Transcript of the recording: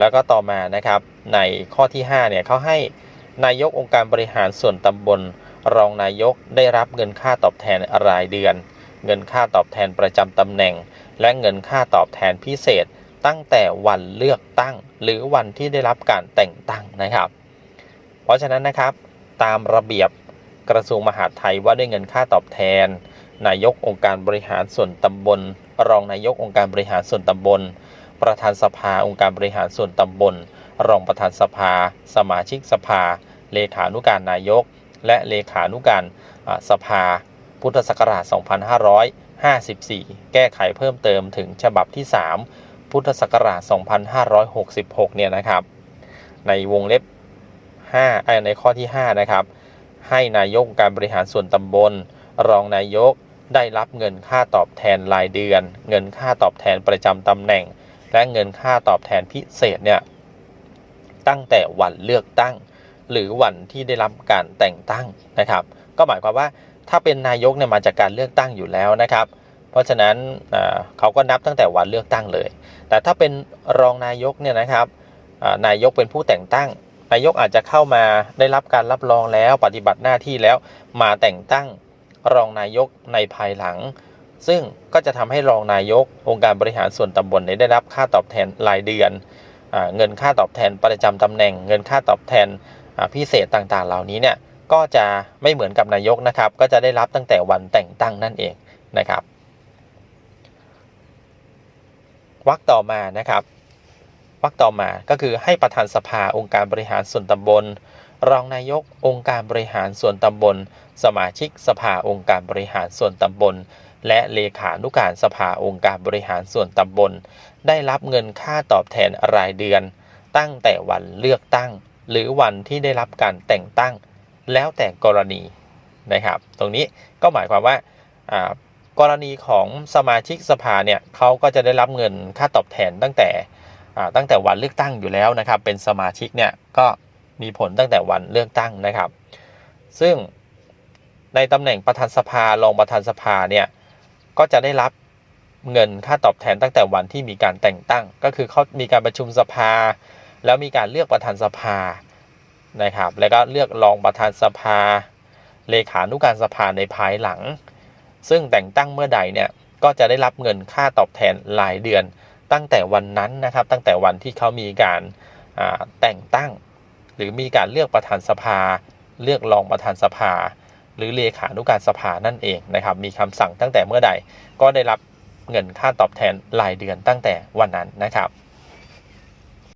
แล้วก็ต่อมานะครับในข้อที่5เนี่ยเขาให้นายกองค์การบริหารส่วนตำบล รองนายกได้รับเงินค่าตอบแทนรายเดือน เงินค่าตอบแทนประจำตำแหน่ง และเงินค่าตอบแทนพิเศษตั้งแต่วันเลือกตั้ง หรือวันที่ได้รับการแต่งตั้งนะครับ เพราะฉะนั้นนะครับตามระเบียบกระทรวงมหาดไทยว่าด้วยเงินค่าตอบแทน นายกองค์การบริหารส่วนตำบล รองนายกองค์การบริหารส่วนตำบล ประธานสภาองค์การบริหารส่วนตำบล รองประธานสภา สมาชิกสภา เลขานุการนายก และเลขานุการสภา พุทธศักราช 2554 แก้ไขเพิ่มเติมถึงฉบับที่ 3 พุทธศักราช 2566 เนี่ยนะครับ ในวงเล็บ5ในข้อที่ 5 นะครับ ให้นายกการบริหารส่วนตำบล รองนายกได้รับเงินค่าตอบแทนรายเดือน เงินค่าตอบแทนประจำตำแหน่ง และเงินค่าตอบแทนพิเศษเนี่ยตั้งแต่วันเลือกตั้ง หรือวันที่ได้รับการแต่งตั้งนะครับ ก็หมายความว่าถ้าเป็นนายกเนี่ยมาจากการเลือกตั้งอยู่แล้วนะครับ เพราะฉะนั้นเขาก็นับตั้งแต่วันเลือกตั้งเลย แต่ถ้าเป็นรองนายกเนี่ยนะครับนายกเป็นผู้แต่งตั้ง นายกอาจจะเข้ามาได้รับการรับรองแล้วปฏิบัติหน้าที่แล้วมาแต่งตั้งรองนายกในภายหลัง ซึ่งก็จะทำให้รองนายก องค์การบริหารส่วนตำบลได้รับค่าตอบแทนรายเดือน เงินค่าตอบแทนประจำตำแหน่ง เงินค่าตอบแทนพิเศษต่างๆ เหล่านี้เนี่ยก็จะไม่เหมือนกับนายกนะครับ ก็จะได้รับตั้งแต่วันแต่งตั้งนั่นเองนะครับวรรคต่อมานะครับวรรคต่อมาก็คือให้ประธานสภาองค์การบริหารส่วนตำบล รองนายกองค์การบริหารส่วนตำบล สมาชิกสภาองค์การบริหารส่วนตำบล และเลขานุการสภาองค์การบริหารส่วนตำบล ได้รับเงินค่าตอบแทนรายเดือน ตั้งแต่วันเลือกตั้ง หรือวันที่ได้รับการแต่งตั้ง แล้วแต่กรณีนะครับ ตรงนี้ก็หมายความว่ากรณีของสมาชิกสภาเนี่ยเขาก็จะได้รับเงินค่าตอบแทนตั้งแต่ตั้งแต่วันเลือกตั้งอยู่แล้วนะครับ เป็นสมาชิกเนี่ยก็มีผลตั้งแต่วันเลือกตั้งนะครับ ซึ่งในตำแหน่งประธานสภารองประธานสภาเนี่ย ก็จะได้รับเงินค่าตอบแทนตั้งแต่วันที่มีการแต่งตั้ง ก็คือเขามีการประชุมสภา แล้วมีการเลือกประธานสภานะครับ แล้วก็เลือกรองประธานสภา เลขานุการสภาในภายหลัง ซึ่งแต่งตั้งเมื่อใดเนี่ยก็จะได้รับเงินค่าตอบแทนรายเดือน ตั้งแต่วันนั้นนะครับ ตั้งแต่วันที่เขามีการแต่งตั้ง หรือมีการเลือกประธานสภา เลือกรองประธานสภา หรือเลขานุการสภานั่นเองนะครับ มีคำสั่งตั้งแต่เมื่อใดก็ได้รับเงินค่าตอบแทนรายเดือนตั้งแต่วันนั้นนะครับ